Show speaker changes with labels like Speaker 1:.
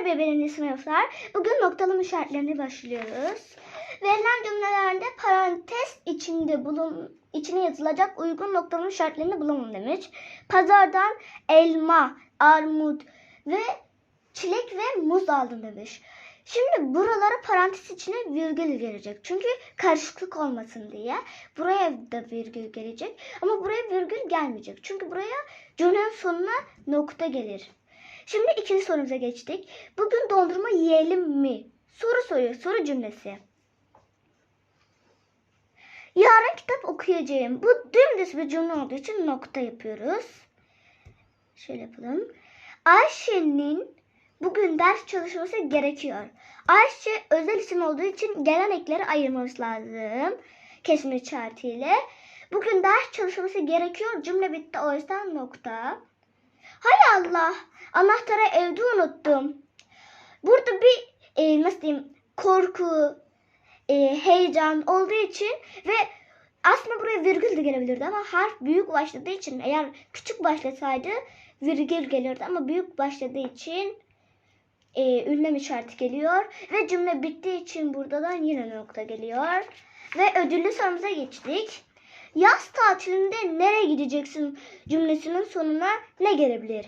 Speaker 1: Merhaba birinci sınıflar. Bugün noktalama işaretlerine başlıyoruz. Verilen cümlelerde parantez içinde bulun içine yazılacak uygun noktalama işaretlerini bulun demiş. Pazardan elma, armut ve çilek ve muz aldım demiş. Şimdi buralara parantez içine virgül gelecek. Çünkü karışıklık olmasın diye. Buraya da virgül gelecek. Ama buraya virgül gelmeyecek. Çünkü buraya cümlenin sonuna nokta gelir. Şimdi ikinci sorumuza geçtik. Bugün dondurma yiyelim mi? Soru soruyor. Soru cümlesi. Yarın kitap okuyacağım. Bu dümdüz bir cümle olduğu için nokta yapıyoruz. Şöyle yapalım. Ayşe'nin bugün ders çalışması gerekiyor. Ayşe özel isim olduğu için gelen ekleri ayırmamız lazım. Kesme işaretiyle. Bugün ders çalışması gerekiyor. Cümle bitti o yüzden nokta. Hay Allah. Anahtarı evde unuttum. Burada bir e, nasıl diyeyim korku, e, heyecan olduğu için ve aslında buraya virgül de gelebilirdi ama harf büyük başladığı için eğer küçük başlasaydı virgül gelirdi ama büyük başladığı için e, ünlem işareti geliyor ve cümle bittiği için burada da yine nokta geliyor. Ve ödüllü sorumuza geçtik. Yaz tatilinde nereye gideceksin cümlesinin sonuna ne gelebilir?